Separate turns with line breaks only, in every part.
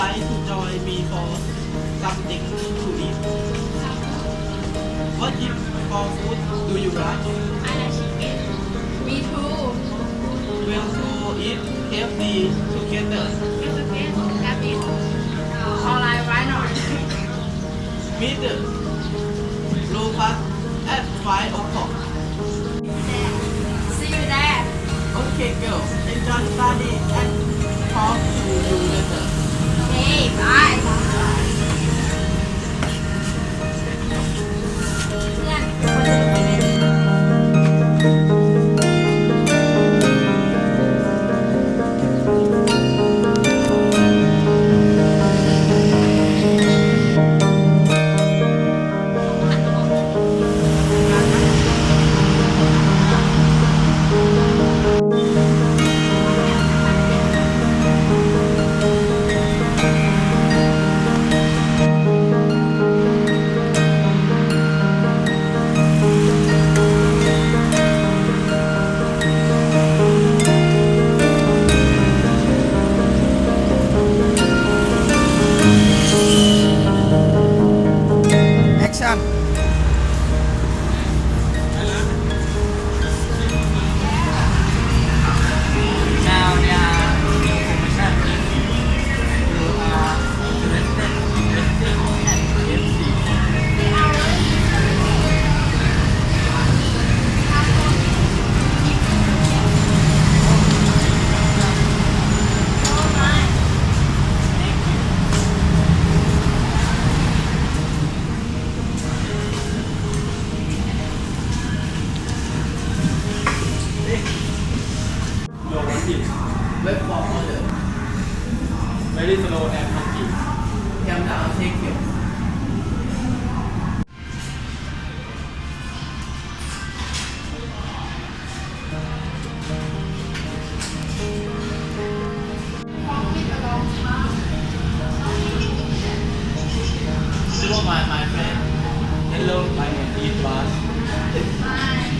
like to join me for something to eat? What if for food do you like?
I like chicken. Me too.
We'll eat KFC together.
It's okay. That means alright, why not?
Meet the Lucas at 5 o'clock.
See you there.
Okay, girl. Enjoy study and talk to you later. web form order
very slow and clunky
em đã thấy kiểu
Hello, my name is Bas.
Hi.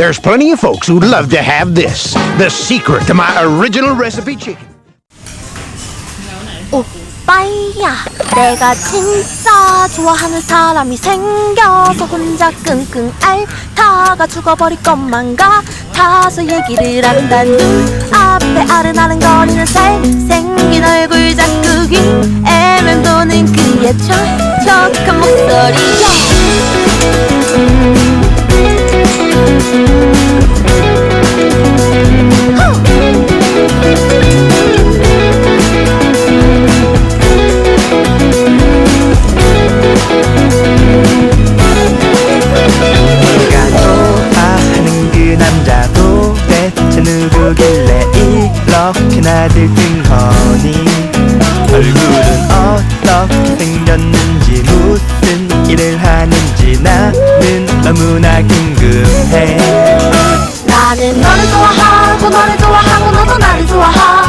There's plenty of folks who'd love to have this the secret to my original recipe chicken.
오빠야 내가 진짜 좋아하는 사람이 생겨서 혼자 끙끙 앓다가 죽어버릴 것만 같아서 얘기를 한다 눈앞에 아른아른거리는 잘생긴 얼굴 자꾸 귀에 맴 도는 그의 촉촉한 목소리에
어디서
생겼는지 무슨 일을 하는지 나는 너무나 궁금해.
나는 너를 좋아하고 너를 좋아하고 너도 나를 좋아하